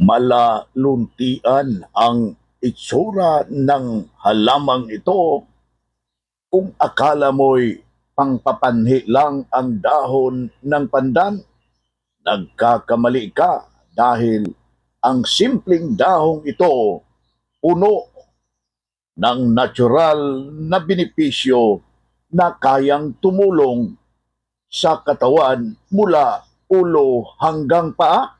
Malaluntian ang itsura ng halamang ito kung akala mo'y pangpapanhi lang ang dahon ng pandan. Nagkakamali ka dahil ang simpleng dahong ito puno ng natural na benepisyo na kayang tumulong sa katawan mula ulo hanggang paa.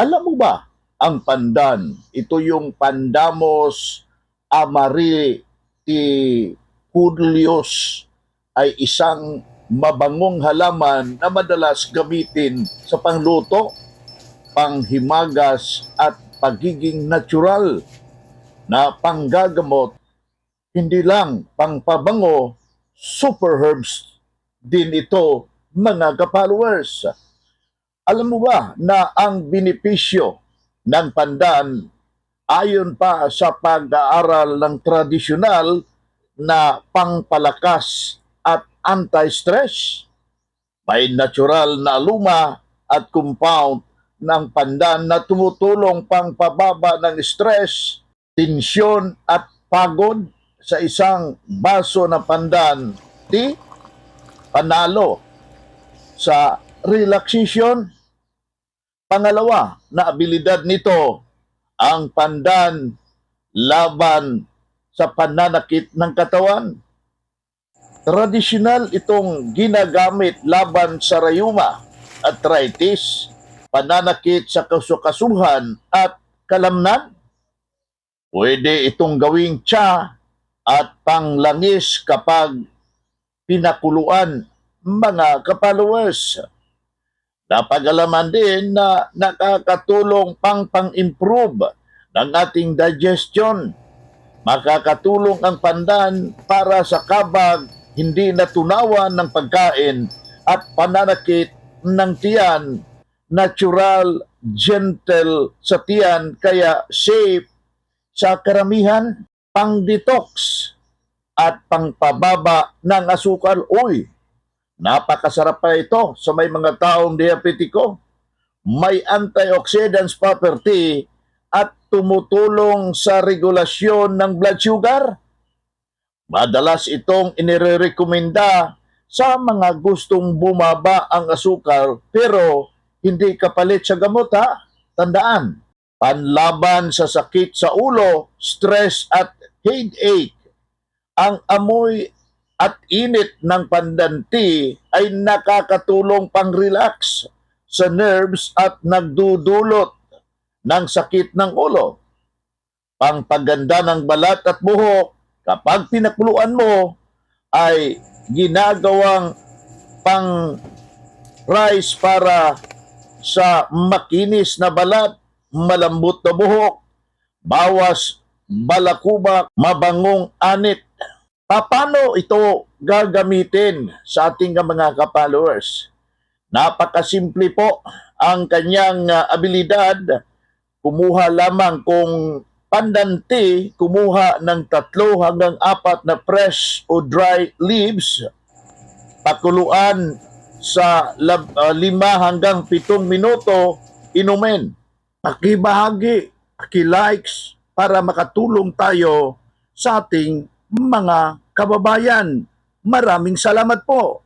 Alam mo ba, ang pandan, ito yung Pandamos amariticulius ay isang mabangong halaman na madalas gamitin sa pangluto, panghimagas at pagiging natural na panggagamot, hindi lang pangpabango, super herbs din ito mga ka-followers. Alam mo ba na ang benepisyo ng pandan ayon pa sa pag-aaral ng tradisyonal na pangpalakas at anti-stress? May natural na luma at compound ng pandan na tumutulong pang pababa ng stress, tensyon at pagod sa isang baso ng pandan. Di panalo sa relaxation. Pangalawa na abilidad nito ang pandan laban sa pananakit ng katawan. Tradisyonal itong ginagamit laban sa rayuma, arthritis, pananakit sa kasukasuhan at kalamnan. Pwede itong gawing tsa at panglangis kapag pinakuluan mga kapalowers. Napagalaman din na nakakatulong pang pang-improve ng ating digestion. Makakatulong ang pandan para sa kabag, hindi natunawan ng pagkain at pananakit ng tiyan. Natural, gentle sa tiyan, kaya safe sa karamihan, pang-detox at pangpababa ng asukal. Uy, napakasarap pa ito sa may mga taong diabetiko. May antioxidants property at tumutulong sa regulasyon ng blood sugar. Madalas itong inirekomenda sa mga gustong bumaba ang asukal pero hindi kapalit sa gamot ha. Tandaan, panlaban sa sakit sa ulo, stress at headache ang amoy at init ng pandanti ay nakakatulong pang-relax sa nerves at nagdudulot ng sakit ng ulo. Pangpaganda ng balat at buhok kapag pinakuluan mo ay ginagawang pang rice para sa makinis na balat, malambot na buhok, bawas balakubak, mabangong anit. Paano ito gagamitin sa ating mga ka-followers? Napakasimple po ang kanyang uh, abilidad. Kumuha lamang kung pandanti, kumuha ng tatlo hanggang apat na fresh o dry leaves, pakuluan sa lab, uh, lima hanggang pitong minuto, inumin. Pakibahagi, paki-likes, para makatulong tayo sa ating mga kababayan. Maraming salamat po.